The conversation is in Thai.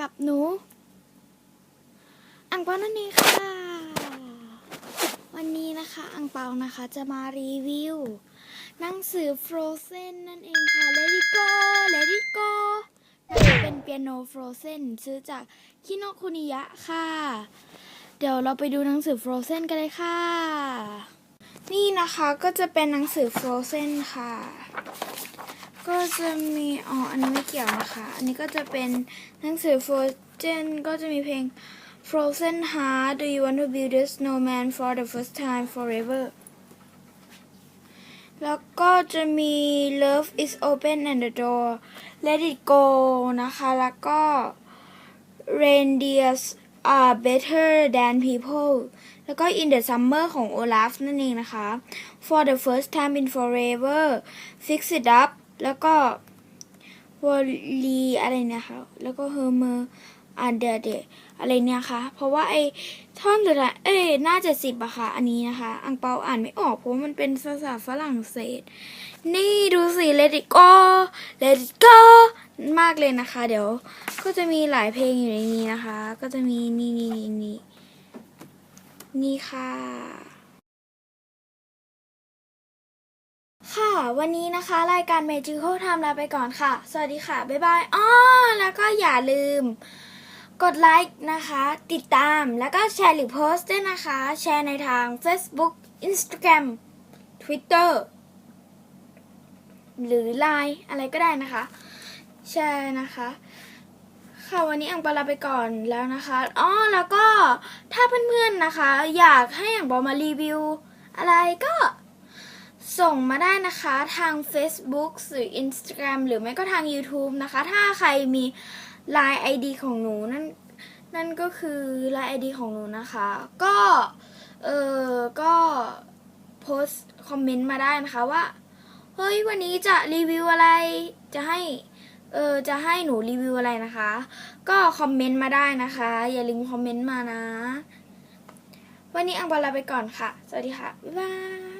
กับหนู อังเปานั่นเองค่ะ วันนี้นะคะ อังเปานะคะจะมารีวิวหนังสือ Frozen นั่นเองค่ะ Let it go Let it go นะคะเป็นเปียโน Frozen ซื้อจากคิโนคุนิยะค่ะ เดี๋ยวเราไปดูหนังสือ Frozen กันเลยค่ะ นี่นะคะก็จะเป็นหนังสือ Frozen ค่ะ ก็จะมีอ๋ออันนี้ไม่เกี่ยวนะคะ อันนี้ก็จะเป็นหนังสือ Frozen ก็จะมีเพลง Frozen Heart Do you want to build a snowman for the first time forever แล้วก็จะมี Love is open and the door Let it go นะคะ แล้วก็ Reindeers are better than people แล้วก็ In the summer ของ Olaf นั่นเองนะคะ For the first time in forever Fix it up แล้วก็วอลีอะไรเนี่ยค่ะแล้วก็เฮอร์เมอร์อันเดเดอะไรเนี่ยค่ะ เพราะว่าไอ้ท่อนสุดท้ายเอ้ยน่าจะสิบอะค่ะ อันนี้นะคะ อังเปาอ่านไม่ออกเพราะมันเป็นภาษาฝรั่งเศส นี่ดูสิ let it go let it go มากเลยนะคะ เดี๋ยวก็จะมีหลายเพลงอยู่ในนี้นะคะ ก็จะมีนี่นี่นี่นี่นี่ค่ะ ค่ะวันนี้นะคะ รายการ Magical Time ลาไปก่อนค่ะ สวัสดีค่ะ บ๊ายบายอ้อแล้วก็อย่าลืม กดไลค์นะคะ ติดตามแล้วก็แชร์หรือโพสต์ด้วยนะคะ แชร์ในทาง Facebook Instagram Twitter หรือ Line อะไรก็ได้นะคะ แชร์นะคะ ค่ะวันนี้อังเปาลาไปก่อนแล้วนะคะอ๋อแล้วก็ถ้าเพื่อนๆนะคะ อยากให้อังเปามารีวิว อะไรก็ส่งมาได้นะคะทาง Facebook หรือ Instagram หรือไม่ก็ทาง YouTube นะคะ ถ้าใครมี Line ID ของหนูนั่นนั่นก็คือ Line ID ของหนูนะคะ ก็เออก็โพสคอมเมนต์มาได้นะคะว่า เฮ้ย วันนี้จะรีวิวอะไรจะให้ เออจะให้หนูรีวิวอะไรนะคะ ก็คอมเมนต์มาได้นะคะ อย่าลืมคอมเมนต์มานะ วันนี้อังบอลลาไปก่อนค่ะ สวัสดีค่ะ บ๊ายบาย